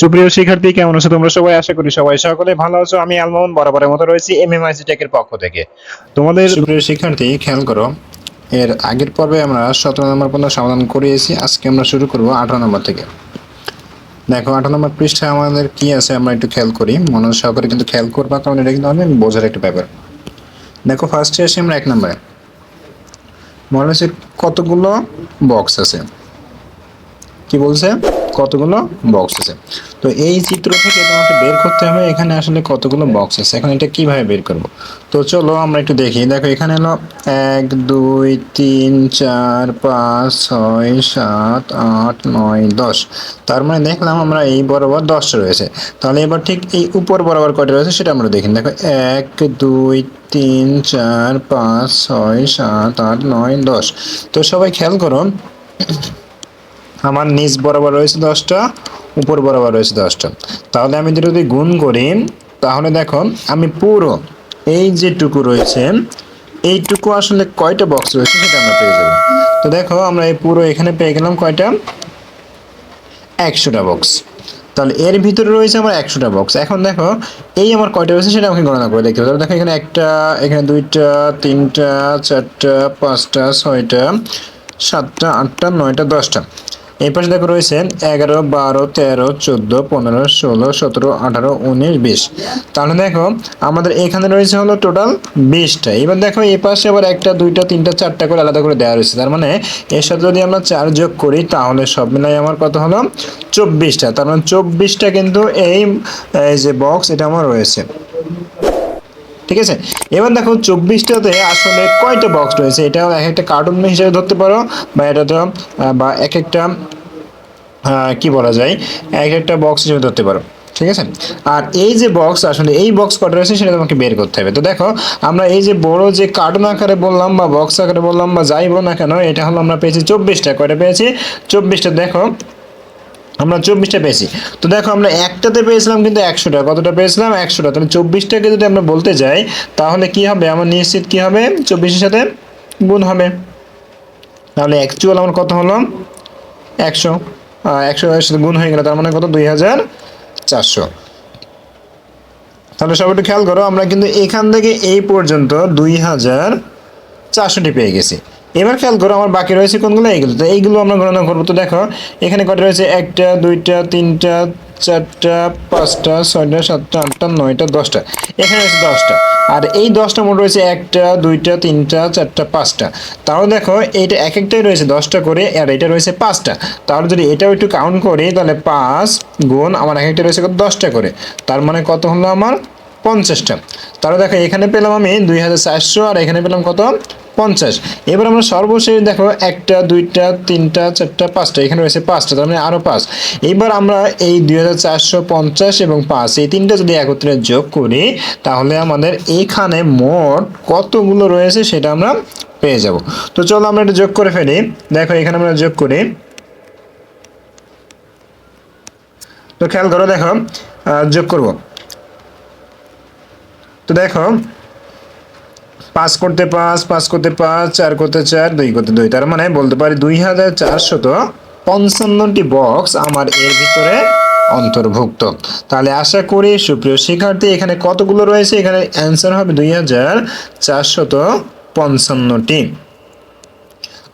সুপ্রিয় শিক্ষার্থী, কেমন আছো তোমরা সবাই? আশা করি সবাই সকলে ভালো আছো। আমি আলমোহন বরাবরের মতো রয়েছি এমএমআইসি টেকের পক্ষ থেকে। তোমাদের সুপ্রিয় শিক্ষার্থী, খেয়াল করো, এর আগের পর্বে আমরা সতেরো নম্বর পর্যন্ত সমাধান করিয়েছি। আজকে আমরা শুরু করব আঠারো নম্বর থেকে। দেখো, আঠারো নম্বর পৃষ্ঠায় আমাদের কি আছে আমরা একটু খেয়াল করি। মনোজ সহকারে কিন্তু খেয়াল করবা, কারণ এটা কিন্তু অনেক বোঝার একটা ব্যাপার। দেখো ফার্স্টে আসি আমরা এক নম্বরে। মনে হচ্ছে কতগুলো বক্স আছে? কি বলছে? কতগুলো বক্স আছে? তো এই চিত্র থেকে তোমাকে বের করতে হবে, এখানে আসলে কতগুলো বক্স আছে? এখন এটা কীভাবে বের করব? তো চলো আমরা একটু দেখি। দেখো, এখানে হলো এক, দুই, তিন, চার, পাঁচ, ছয়, সাত, আট, নয়, দশ। তার মানে দেখলাম আমরা এই বরাবর দশটা রয়েছে। তাহলে এবার ঠিক এই উপর বরাবর কয়টা রয়েছে সেটা আমরা দেখি। দেখো, এক, দুই, তিন, চার, পাঁচ, ছয়, সাত, আট, নয়, দশ। তো সবাই খেয়াল করো আমার নিচ বরাবর রয়েছে দশটা, উপর বরাবর রয়েছে দশটা। তাহলে আমি যদি গুণ করি, তাহলে দেখো, আমি পুরো এই যেটুকু রয়েছে এইটুকু আসলে কয়টা বক্স রয়েছে সেটা আমরা পেয়ে যাব। তো দেখো, আমরা এই পুরো এখানে পেয়ে গেলাম কয়টা? একশোটা বক্স তাহলে এর ভিতরে রয়েছে আমার একশোটা বক্স এখন দেখো, এই আমার কয়টা রয়েছে সেটা আমাকে গণনা করে দেখতে হবে দেখো, এখানে একটা, এখানে দুইটা, তিনটা, চারটা, পাঁচটা, ছয়টা, সাতটা, আটটা, নয়টা, দশটা। এই পাশে দেখো রয়েছে এগারো, বারো, তেরো, চোদ্দ, পনেরো, ষোলো, সতেরো, আঠারো, উনিশ, বিশ। তাহলে দেখো আমাদের এখানে রয়েছে হলো টোটাল বিশটা। এবার দেখো এই পাশে আবার একটা, দুইটা, তিনটা, চারটা করে আলাদা করে দেওয়া রয়েছে। তার মানে এর সাথে যদি আমরা চার যোগ করি, তাহলে সব মিলাই আমার কত হলো? চব্বিশটা। তার মানে চব্বিশটা কিন্তু এই যে বক্স এটা আমার রয়েছে। ঠিক আছে? এবার দেখো চব্বিশটাতে আসলে কয়টা বক্স রয়েছে? এটা এক একটা কার্টুন হিসেবে ধরতে পারো, বা এটা তো বা এক একটা কি বলা যায় এক একটা বক্স হিসেবে ধরতে পারো, ঠিক আছে? আর এই যে বক্স আসলে এই বক্স কটা রয়েছে সেটা তোমাকে বের করতে হবে। তো দেখো, আমরা এই যে বড় যে কার্টুন আকারে বললাম, বা বক্স আকারে বললাম, বা যাই বলো না কেন, এটা হলো আমরা পেয়েছি চব্বিশটা। কয়টা পেয়েছি? চব্বিশটা দেখো আমরা চব্বিশটা পেয়েছি। তো দেখো আমরা একটাতে পেয়েছিলাম কিন্তু একশোটা। কতটা পেয়েছিলাম? একশোটা। তাহলে চব্বিশটাকে যদি আমরা বলতে যাই, তাহলে কি হবে? আমার নিশ্চিত কি হবে? চব্বিশের সাথে গুণ হবে। তাহলে অ্যাকচুয়াল আমার কত হলো? একশো। একশো সাথে গুণ হয়ে গেল, তার মানে কত? দুই হাজার চারশো। তাহলে সবাই একটু খেয়াল করো, আমরা কিন্তু এখান থেকে এই পর্যন্ত দুই হাজার চারশোটি পেয়ে গেছি। এবার খেয়াল করো, আমার বাকি রয়েছে কোনগুলো? এইগুলো। তো এইগুলো আমরা গণনা করব। তো দেখো, এখানে কটা রয়েছে? একটা, দুইটা, তিনটা, চারটা, পাঁচটা, ছয়টা, সাতটা, আটটা, নয়টা, দশটা। এখানে রয়েছে দশটা। আর এই দশটা মোট রয়েছে একটা, দুইটা, তিনটা, চারটা, পাঁচটা। তাহলে দেখো, এইটা এক একটাই রয়েছে দশটা করে, আর এটা রয়েছে পাঁচটা। তাহলে যদি এটাও একটু কাউন্ট করি, তাহলে পাঁচ গুণ আমার এক একটা রয়েছে দশটা করে। তার মানে কত হলো আমার? পঞ্চাশটা। তাহলে দেখো, এখানে পেলাম আমি দুই হাজার চারশো, আর এখানে পেলাম কত? পঞ্চাশ। এবার আমরা সর্বশেষ দেখো, একটা, দুইটা, তিনটা, চারটা, পাঁচটা, এখানে রয়েছে পাঁচটা, তার মানে আরও পাঁচ। এবার আমরা এই দুই হাজার চারশো পঞ্চাশ এবং পাঁচ, এই তিনটা যদি একত্রে যোগ করি, তাহলে আমাদের এখানে মোট কতগুলো রয়েছে সেটা আমরা পেয়ে যাব। তো চলো আমরা এটা যোগ করে ফেলি। দেখো, এখানে আমরা যোগ করি। তো খেয়াল করো, দেখো যোগ করব। তো দেখো পাঁচ করতে পাঁচ পাঁচ করতে পাঁচ, চার করতে চার, দুই করতে দুই। তার মানে বলতে পারি দুই হাজার চারশত পঞ্চান্নটি বক্স আমার এর ভিতরে অন্তর্ভুক্ত। তাহলে আশা করি সুপ্রিয় শিক্ষার্থী, এখানে কতগুলো রয়েছে? এখানে অ্যান্সার হবে দুই হাজার চারশত পঞ্চান্নটি।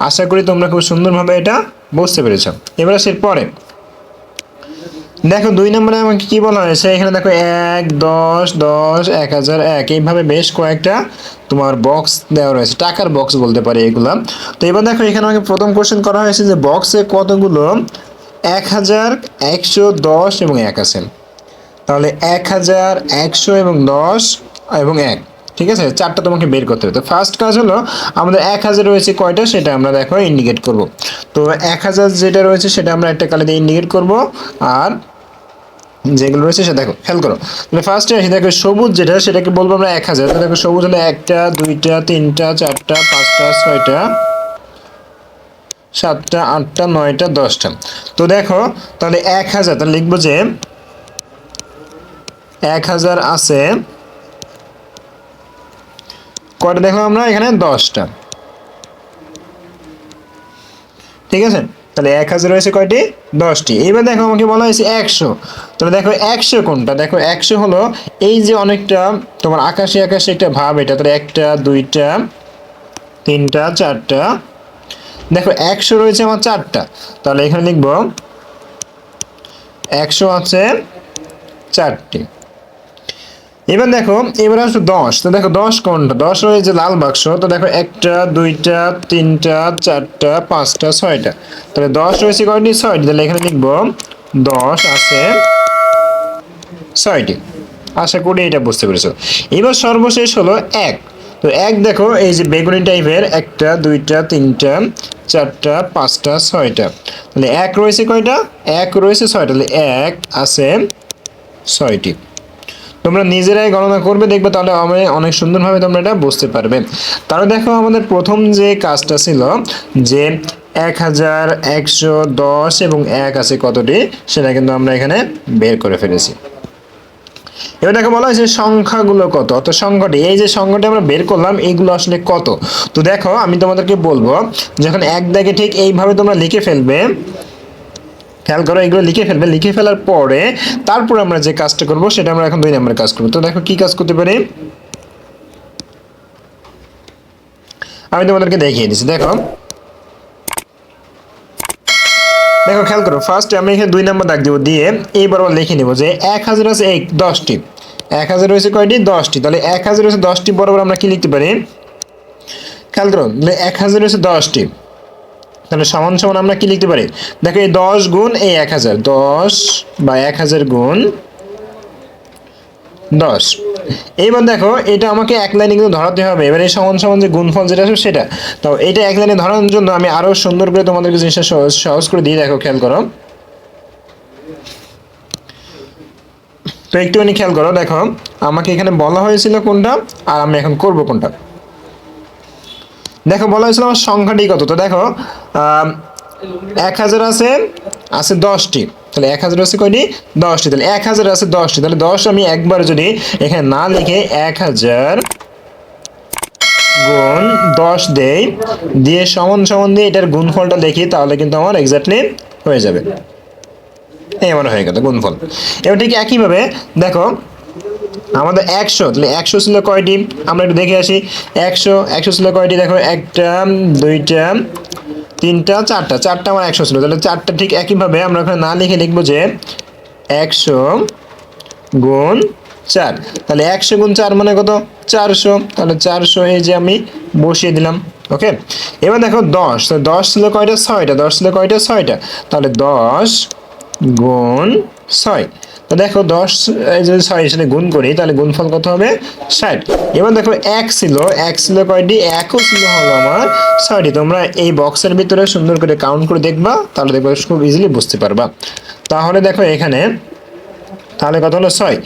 আশা করি তোমরা খুব সুন্দরভাবে এটা বুঝতে পেরেছ। এবার আসে পরে। দেখো দুই নম্বরে আমাকে কি বলা হয়েছে? এখানে দেখো এক, দশ দশ, এক হাজার, এক। এইভাবে বেশ কয়েকটা তোমার বক্স দেওয়া রয়েছে। টাকার বক্স বলতে পারি এগুলা। তো এবার দেখো এখানে আমাকে প্রথম কোশ্চেন করা হয়েছে যে বক্সে কতগুলো এক হাজার, একশো, দশ এবং এক আছে। তাহলে এক হাজার, একশো এবং দশ এবং এক। ঠিক আছে? চারটা তোমাকে বের করতে হবে। তো ফার্স্ট কাজ হলো, আমাদের এক হাজার রয়েছে কয়টা? সেটা আমরা দেখো ইন্ডিকেট করব। তো এক হাজার যেটা রয়েছে সেটা আমরা একটা কালে দিয়ে ইন্ডিকেট করব। আর যেগুলো রয়েছে সেটা দেখো, খেয়াল করো। তাহলে ফার্স্টে আসি দেখো সবুজ যেটা, সেটাকে বলব আমরা এক হাজার। দেখো সবুজ হলো একটা, দুইটা, তিনটা, চারটা, পাঁচটা, ছয়টা, সাতটা, আটটা, নয়টা, দশটা। তো দেখো, তাহলে এক হাজার, তাহলে লিখব যে এক হাজার আছে কটা দেখো আমরা এখানে? দশটা। ঠিক আছে? তাহলে এক হাজার রয়েছে কয়টি? দশটি। এবার দেখো আমাকে বলা হয়েছে একশো। তাহলে দেখো একশো কোনটা? দেখো একশো হলো এই যে অনেকটা তোমার আকাশে আকাশে একটা ভাব এটা। তাহলে একটা, দুইটা, তিনটা, চারটা। দেখো একশো রয়েছে আমার চারটা। তাহলে এখানে লিখব, একশো আছে চারটি। এবার দেখো, এবার আসো দশ। তো দেখো দশ কোনটা? দশ রয়েছে লাল বাক্স, তো দেখো একটা, দুইটা, তিনটা, চারটা, পাঁচটা, ছয়টা। তাহলে দশ রয়েছে কয়টি? ছয়টি। তাহলে এখানে লিখব, দশ আছে ছয়টি। আশা করি এটা বুঝতে পেরেছ। এবার সর্বশেষ হলো এক। তো এক দেখো, এই যে বেগুনি টাইপের একটা, দুইটা, তিনটা, চারটা, পাঁচটা, ছয়টা। তাহলে এক রয়েছে কয়টা? এক রয়েছে ছয়টা। তাহলে এক আছে ছয়টি। তোমরা নিজেরাই গণনা করবে, দেখবে তাহলে আমি অনেক সুন্দরভাবে তোমরা এটা বুঝতে পারবে। তাহলে দেখো আমাদের প্রথম যে কাজটা ছিল যে এক হাজার একশো দশ এবং এক আছে কতটি, সেটা কিন্তু আমরা এখানে বের করে ফেলেছি। এবার দেখো বলা হয়েছে সংখ্যাগুলো কত? অত সংখ্যাটি, এই যে সংখ্যাটি আমরা বের করলাম এইগুলো আসলে কত? তো দেখো আমি তোমাদেরকে বলব, যখন এক দাগে ঠিক এইভাবে তোমরা লিখে ফেলবে খেয়াল করো, এগুলো লিখে ফেলবে। লিখে ফেলার পরে তারপর আমরা যে কাজটা করব, সেটা আমরা এখন দুই নম্বরের কাজ করব। তো দেখো কি কাজ করতে পারি? আমি তোমাদেরকে দেখিয়ে দিচ্ছি। দেখো। দেখো, খেয়াল করো ফার্স্ট আমি এখানে দুই নম্বর দাগ দিব দিয়ে এই বরাবর লিখে নিব যে এক হাজার আছে এক, দশটি। এক হাজার রয়েছে কয়টি? দশটি। তাহলে এক হাজার রয়েছে দশটি বরাবর আমরা কি লিখতে পারি? খেয়াল করো এক হাজার রয়েছে দশটি। তাহলে সমান সমান আমরা কি লিখতে পারি? দেখো এই দশ গুণ এই এক হাজার। দশ বা এক হাজার গুণ দশ। এইবার দেখো, এটা আমাকে এক লাইনে কিন্তু ধরাতে হবে। এবার এই সমান সমান যে গুণফল যেটা আছে সেটা। তো এটা এক লাইনে ধরানোর জন্য আমি আরও সুন্দর করে তোমাদেরকে জিনিসটা সহজ সহজ করে দিয়ে দেখো, খেয়াল করো। তো একটুখানি খেয়াল করো, দেখো, আমাকে এখানে বলা হয়েছিল কোনটা, আর আমি এখন করব কোনটা। দেখো, বলা হয়েছিল আমার সংখ্যাটি কত? তো দেখো এক হাজার আছে আছে দশটি। তাহলে এক হাজার আছে কয়টি? দশটি। তাহলে এক হাজার আছে দশটি। তাহলে দশ আমি একবার যদি এখানে না লিখে এক হাজার গুণ দশ দেই, দিয়ে সমান সমান দিয়ে এটার গুণফলটা লিখি তাহলে কিন্তু আমার এক্স্যাক্টলি হয়ে যাবে। এই আমার হয়ে গেল গুণফল। এবার ঠিক একইভাবে দেখো আমাদের একশো, তাহলে একশো ছিল কয়টি? আমরা একটু দেখে আসি। একশো একশো ছিল কয়টি? দেখো, একটা, দুইটা, তিনটা, চারটা। চারটা আমার একশো ছিল। তাহলে চারটা ঠিক একইভাবে আমরা ওখানে না লিখে লিখব যে একশো গুণ চার। তাহলে একশো গুণ চার মানে কত? চারশো। তাহলে চারশো এই যে আমি বসিয়ে দিলাম, ওকে? এবার দেখো দশ। দশ ছিল কয়টা? ছয়টা। দশ ছিল কয়টা? ছয়টা। তাহলে দশ গুণ ছয়। তো দেখো দশ যদি ছয় সাথে গুণ করি, তাহলে গুণফল কত হবে? ষাট। এবার দেখো এক ছিল এক ছিল কয়টি? একও ছিল হলো আমার ছয়টি তোমরা এই বক্সের ভিতরে সুন্দর করে কাউন্ট করে দেখবা, তাহলে দেখবে খুব ইজিলি বুঝতে পারবা। তাহলে দেখো এখানে, তাহলে কত হলো? ছয়।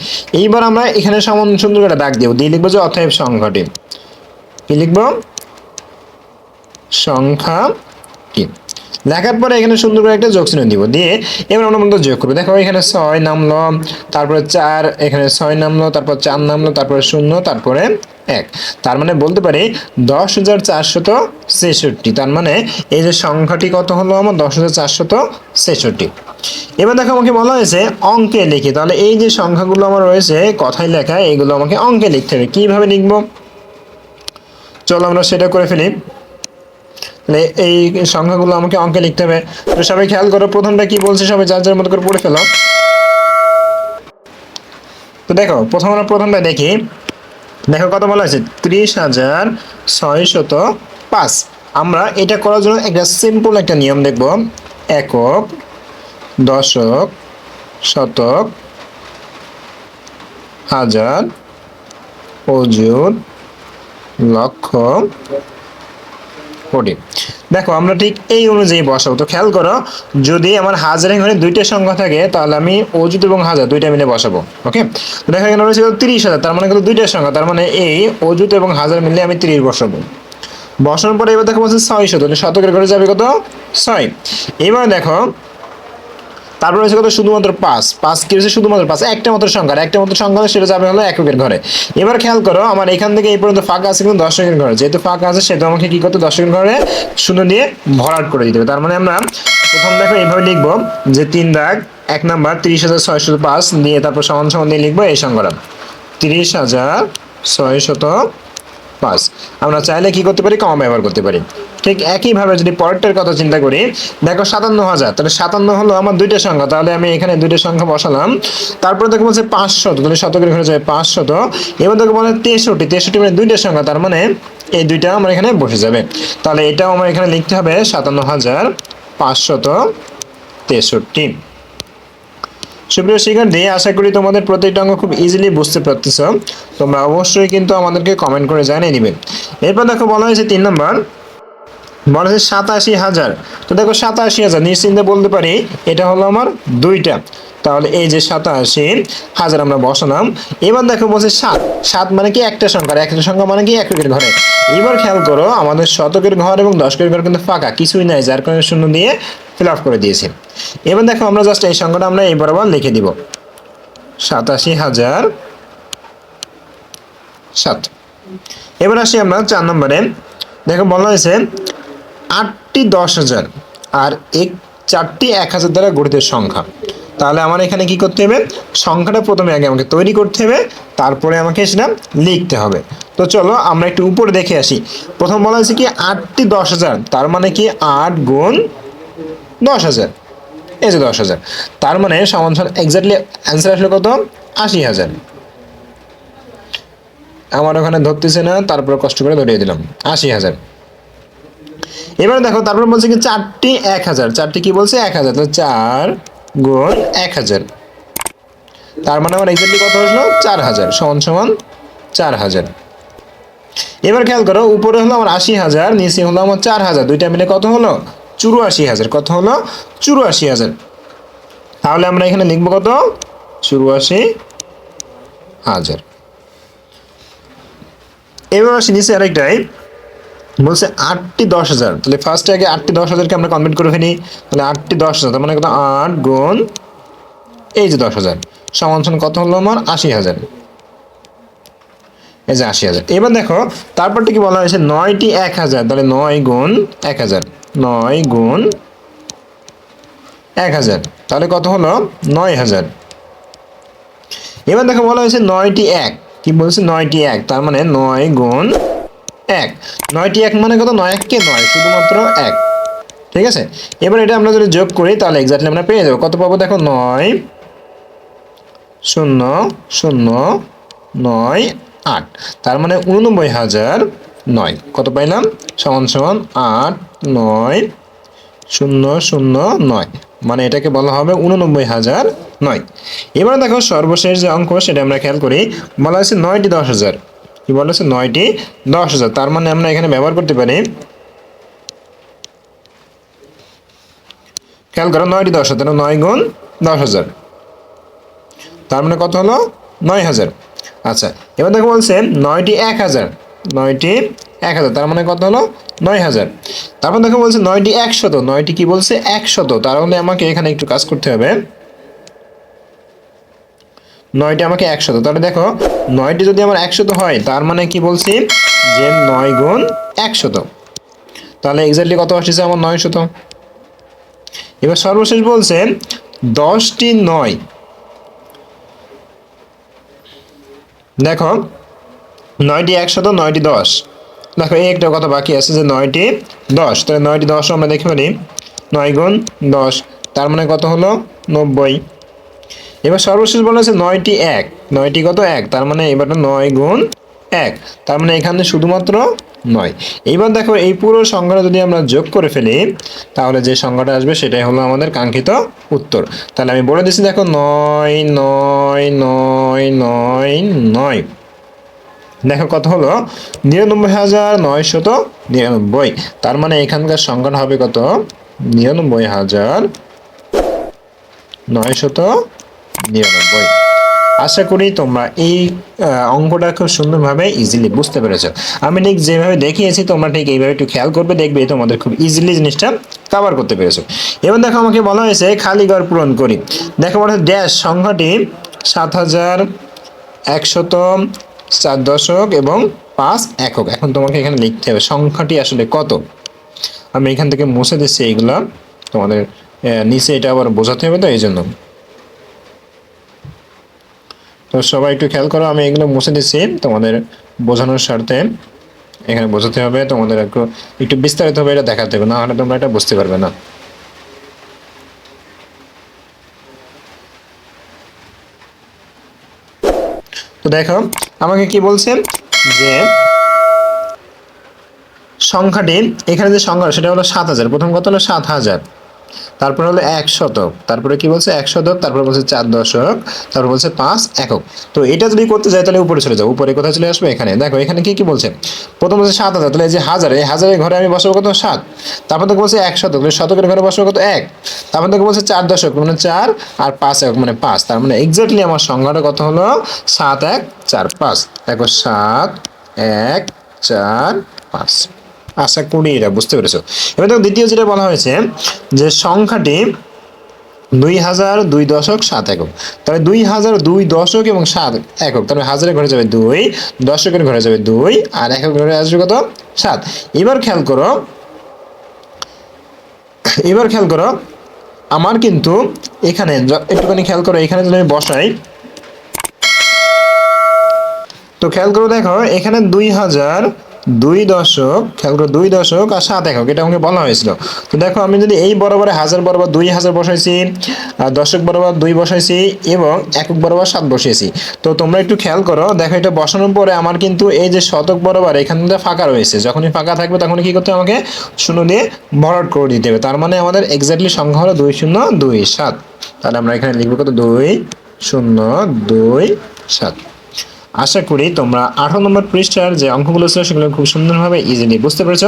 এইবার আমরা এখানে সমান সুন্দর করে দাগ দেবো, দিয়ে লিখব যে অতএব সংখ্যাটি। কি লিখব? সংখ্যা সংখ্যাটি। লেখার পরে এখানে সুন্দর করে একটা যোগ চিহ্ন দিব দিয়ে এবার আমরা মধ্যে যোগ করব। দেখো এখানে ছয় নামলো, তারপরে চার, এখানে ছয় নামলো, তারপর চার নামলো, তারপরে শূন্য, তারপরে এক। তার মানে বলতে পারি দশ হাজার চারশত ছেষট্টি। তার মানে এই যে সংখ্যাটি কত হলো আমার? দশ হাজার চারশত ছেষট্টি। এবার দেখো আমাকে বলা হয়েছে অঙ্কে লিখি। তাহলে এই যে সংখ্যাগুলো আমার রয়েছে, কথায় লেখা, এগুলো আমাকে অঙ্কে লিখতে হবে। কীভাবে লিখব? চলো আমরা সেটা করে ফেলি। তাহলে এই সংখ্যাগুলো আমাকে অঙ্কে লিখতে হবে। তো সবাই খেয়াল করো প্রথমটা কি বলছে সবাই যার যার মতো করে পড়ে ফেলো। তো দেখো, প্রথম আমরা প্রথমটা দেখি। দেখো কত বলা হয়েছে? ত্রিশ হাজার ছয়শত পাঁচ। আমরা এটা করার জন্য একটা সিম্পল একটা নিয়ম দেখব। একক দশক শতক হাজার অযুত লক্ষ কোটি দেখো, আমরা ঠিক এই অনুযায়ী বসাবো। তো খেয়াল করো, যদি আমার হাজার ঘরে দুইটা সংখ্যা থাকে, তাহলে আমি অযুত এবং হাজার দুইটা মিলে বসাবো ওকে দেখো, এখানে রয়েছে তিরিশ হাজার, তার মানে কিন্তু দুইটা সংখ্যা, তার মানে এই অযুত এবং হাজার মিলে আমি তিরিশ বসাবো। বসানোর পরে এবার দেখো বলছে ছয় শত শতকের ঘরে যাবে কত? ছয়। এবার দেখো তারপর রয়েছে কত? শুধুমাত্র পাঁচ। পাঁচ কি হচ্ছে শুধুমাত্র পাঁচ। একটা মাত্র সংখ্যা একটা মাত্র সংখ্যা সেটা যাবে হলো এককের ঘরে। এবার খেয়াল করো, আমার এখান থেকে এই পর্যন্ত ফাঁকা আছে কিন্তু দশকের ঘরে। যেহেতু ফাঁকা আছে, সেহেতু আমাকে কি করতে দশকের ঘরে শূন্য দিয়ে ভরাট করে দিতে হবে। তার মানে আমরা প্রথম দেখো, এইভাবে লিখব যে তিন দাগ, এক নাম্বার, তিরিশ হাজার ছয়শত পাঁচ দিয়ে তারপর সমান সমান দিয়ে লিখব এই সংখ্যাটা। তিরিশ হাজার ছয়শত পাঁচ। আমরা চাইলে কি করতে পারি? কম ব্যবহার করতে পারি। ঠিক একইভাবে যদি পরেরটার কথা চিন্তা করি, দেখো সাতান্ন হাজার, তাহলে সাতান্ন হলো আমার দুইটা সংখ্যা, তাহলে আমি এখানে দুইটা সংখ্যা বসালাম, তারপরে দেখো বলছে পাঁচশত তাহলে শতকের ঘরে যাবে পাঁচশত, এবার দেখো বলে তেষট্টি তেষট্টি মানে দুইটা সংখ্যা, তার মানে এই দুইটা আমার এখানে বসে যাবে। তাহলে এটাও আমার এখানে লিখতে হবে সাতান্ন হাজার পাঁচশত তেষট্টি। সুপ্রিয় শিক্ষার্থী, আশা করি তোমাদের প্রত্যেকটা অঙ্ক খুব ইজিলি বুঝতে পারতেছ। তোমরা অবশ্যই কিন্তু আমাদেরকে কমেন্ট করে জানিয়ে দিবে। এরপর দেখো বলা হয়েছে তিন নম্বর বলা হয়েছে সাতাশি হাজার। তো দেখো সাতাশি হাজার, নিশ্চিন্তে বলতে পারি এটা হলো আমার দুইটা। তাহলে এই যে সাতাশি হাজার আমরা বসালাম। এবার দেখো বলছে সাত। সাত মানে কি? একটা সংখ্যা। একটা সংখ্যা মানে কি? এককের ঘরে। এবার খেয়াল করো, আমাদের শতকের ঘর এবং দশকের ঘর কিন্তু ফাঁকা। কিছুই নাই, যার কারণে শূন্য দিয়ে ফিল আপ করে দিয়েছি। এবার দেখো আমরা জাস্ট এই সংখ্যাটা আমরা এই বরাবর লিখে দিব। সাতাশি হাজার সাত। এবার আসি আমরা চার নম্বরে। দেখো বলা হয়েছে আটটি দশ হাজার আর এক, চারটি এক হাজার দ্বারা গঠিত সংখ্যা। তাহলে আমার এখানে কি করতে হবে? সংখ্যাটা প্রথমে আগে আমাকে তৈরি করতে হবে, তারপরে আমাকে সেটা লিখতে হবে। তো চলো আমরা একটু উপরে দেখে আসি। প্রথম বলা হয়েছে কি, আটটি দশ হাজার, তার মানে কি আট গুণ দশ হাজার। এই যে দশ হাজার, তার মানে সমান এক্স্যাক্টলি অ্যান্সার আসলে কত? আশি হাজার। আমার ওখানে ধরতেছে না, তারপর কষ্ট করে ধরিয়ে দিলাম। আশি হাজার। এবার দেখো, তারপর বলছে কি চারটি এক হাজার। চারটি কি বলছে? এক হাজার। তো চার গুণ এক হাজার। তার মানে আমার এক্সাক্টলি কত হলো চার হাজার। সমান সমান চার হাজার। এবার খেয়াল করো, উপরে হলো আমার আশি হাজার, নিচে হলো আমার চার হাজার। দুইটা মিলে কত হলো? চুরাশি হাজার। কত হলো? চুরাশি হাজার। তাহলে আমরা এখানে লিখব কত? চুরাশি হাজার। এবার আসি নিচে আরেকটাই বলছে আটটি দশ হাজার। তাহলে ফার্স্টে আগে আটটি দশ হাজারকে আমরা কমপ্লিট করে ফেলি। তাহলে আটটি দশ হাজার মানে কত? আট গুণ এই যে দশ হাজার। সমান সমান কত হলো আমার? আশি হাজার। এই যে আশি হাজার। এবার দেখো, তারপরটা কি বলা হয়েছে? নয়টি এক হাজার। তাহলে নয় গুণ এক হাজার। নয় গুণ এক হাজার। তাহলে কত হলো? নয় হাজার। এবার দেখো বলা হয়েছে নয়টি এক। কি বলছে? নয়টি এক। তার মানে নয় গুণ এক। নয়টি এক মানে কত? নয় এককে নয়, শুধুমাত্র এক। ঠিক আছে? এবার এটা আমরা যদি যোগ করি, তাহলে এক্স্যাক্টলি আমরা পেয়ে যাব। কত পাবো দেখো? নয়, শূন্য শূন্য, নয়, আট। তার মানে উননব্বই হাজার নয়। কত পাইলাম? সমান সমান আট, নয়, শূন্য শূন্য, নয়। মানে এটাকে বলা হবে উননব্বই হাজার নয়। এবার দেখো সর্বশেষ যে অঙ্ক, সেটা আমরা খেয়াল করি। বলা হয়েছে নয়টি দশ হাজার। কি বলা হচ্ছে নয়টি দশ হাজার। তার মানে আমরা এখানে ব্যবহার করতে পারি। খেয়াল করো, নয়টি দশ হাজার নয় গুণ দশ হাজার। তার মানে কত হলো? নয় হাজার। আচ্ছা এবার দেখো বলছে, নয়টি এক হাজার। নয়টি এক হাজার, তার মানে কত হলো? নয় হাজার। তারপর দেখো বলছে, নয়টি একশত। নয়টি কি বলছে? একশত। তাহলে আমাকে এখানে একটু কাজ করতে হবে। নয়টি আমাকে একশত। তাহলে দেখো, নয়টি যদি আমার একশত হয়, তার মানে কি বলছি? যে নয় গুণ একশত। তাহলে এক্স্যাক্টলি কত আসছে আমার নয় শত এবার সর্বশেষ বলছে, দশটি নয়। দেখো, নয়টি একশত, নয়টি দশ। দেখো, এই একটা কথা বাকি আছে যে নয়টি দশ। তাহলে নয়টি দশ আমরা দেখতে পারি নয় গুণ দশ, তার মানে কত হলো? নব্বই। এবার সর্বশেষ বলা আছে নয়টি এক। নয়টি কত এক? তার মানে এবার নয় গুণ এক। তার মানে এখানে শুধুমাত্র নয়। এইবার দেখো এই পুরো সংখ্যাটা যদি আমরা যোগ করে ফেলি, তাহলে যে সংখ্যাটা আসবে সেটাই হলো আমাদের কাঙ্ক্ষিত উত্তর। তাহলে আমি বলে দিচ্ছি, দেখো নয় নয় নয় নয় নয়। দেখো কত হলো? নিরানব্বই হাজার নয়শত নিরানব্বই। তার মানে এখানকার সংখ্যাটা হবে কত? নিরানব্বই হাজার নয়শত নিরানব্বই। আশা করি তোমরা এই অঙ্কটা খুব সুন্দরভাবে ইজিলি বুঝতে পেরেছ। আমি ঠিক যেভাবে দেখিয়েছি, তোমরা ঠিক এইভাবে একটু খেয়াল করবে, দেখবে তোমাদের খুব ইজিলি জিনিসটা কভার করতে পেরেছ। এবার দেখো, আমাকে বলা হয়েছে, খালি ঘর পূরণ করি। দেখো, বলা ড্যাশ সংখ্যাটি সাত হাজার একশত চার দশক এবং পাঁচ একক। এখন তোমাকে এখানে লিখতে হবে, সংখ্যাটি আসলে কত? আমি এখান থেকে মুছে দিচ্ছি এইগুলা তোমাদের নিচে এটা আবার বোঝাতে হবে তো এই জন্য তো সবাই একটু খেয়াল করো, আমি এগুলো মুছে দিচ্ছি। তোমাদের বোঝানোর স্বার্থে এখানে বোঝাতে হবে, তোমাদের একটু একটু বিস্তারিত হবে এটা দেখাতে হবে, না হলে তোমরা এটা বুঝতে পারবে না। তো দেখো, আমাকে কি বলছে? যে সংখ্যাটি, এখানে যে সংখ্যা, সেটা হলো সাত হাজার। প্রথম কথা হলো? সাত হাজার। তারপর হলো এক শতক। তারপরে কি বলছে? এক শতক, তারপরে বলছে চার দশক, তারপর বলছে পাঁচ একক। তো এটা যদি করতে যাই, তাহলে উপরে চলে যাও। উপরে কোথায় চলে আসবে? এখানে। দেখো, এখানে কি কি বলছে? প্রথম বলছে সাত হাজার। তাহলে যে হাজার, এই হাজারের ঘরে আমি বসাবো কত? সাত। তারপর থেকে বলছে এক শতক। শতকের ঘরে বসাবো কত? এক। তারপর থেকে বলছে চার দশক মানে চার আর পাঁচ একক মানে পাঁচ। তার মানে এক্স্যাক্টলি আমার সংখ্যাটা কত হলো? সাত এক, চার, পাঁচ। দেখো, সাত, এক, চার, পাঁচ। আশা করি এটা বুঝতে পেরেছ। এবার দেখো দ্বিতীয় যেটা বলা হয়েছে, যে সংখ্যাটি দুই হাজার দুই দশক সাত একক। তাহলে দুই হাজার দুই দশক এবং সাত একক, তাহলে হাজারের ঘরে যাবে দুই, দশকের ঘরে যাবে দুই, আর একক ঘরে আসবে কত? সাত। এবার খেয়াল করো, এবার খেয়াল করো, আমার কিন্তু এখানে, একটুখানি খেয়াল করো, এখানে যদি আমি বসাই, তো খেয়াল করো দেখো, এখানে দুই হাজার দুই দশক, খেয়াল করো, দুই দশক আর সাত একক, এটা আমাকে বলা হয়েছিল। তো দেখো, আমি যদি এই বরাবরে হাজার বরাবর দুই হাজার বসাইছি দশক বরাবর দুই বসাইছি এবং একক বরাবর সাত বসিয়েছি। তো তোমরা একটু খেয়াল করো, দেখো এটা বসানোর পরে আমার কিন্তু এই যে শতক বরাবর এখান থেকে ফাঁকা রয়েছে। যখনই ফাঁকা থাকবে তখন কী করতে আমাকে শূন্য দিয়ে ভরাট করে দিতে হবে। তার মানে আমাদের এক্স্যাক্টলি সংখ্যা হলো দুই শূন্য দুই সাত। তাহলে আমরা এখানে লিখব কত? দুই শূন্য দুই সাত। আশা করি তোমরা আঠারো নম্বর পৃষ্ঠার যে অঙ্কগুলো ছিল সেগুলো খুব সুন্দরভাবে ইজিলি বুঝতে পেরেছ।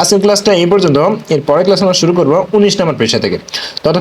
আজকের ক্লাসটা এই পর্যন্ত। এর পরের ক্লাস আমরা শুরু করব উনিশ নম্বর পৃষ্ঠা থেকে। ততক্ষণ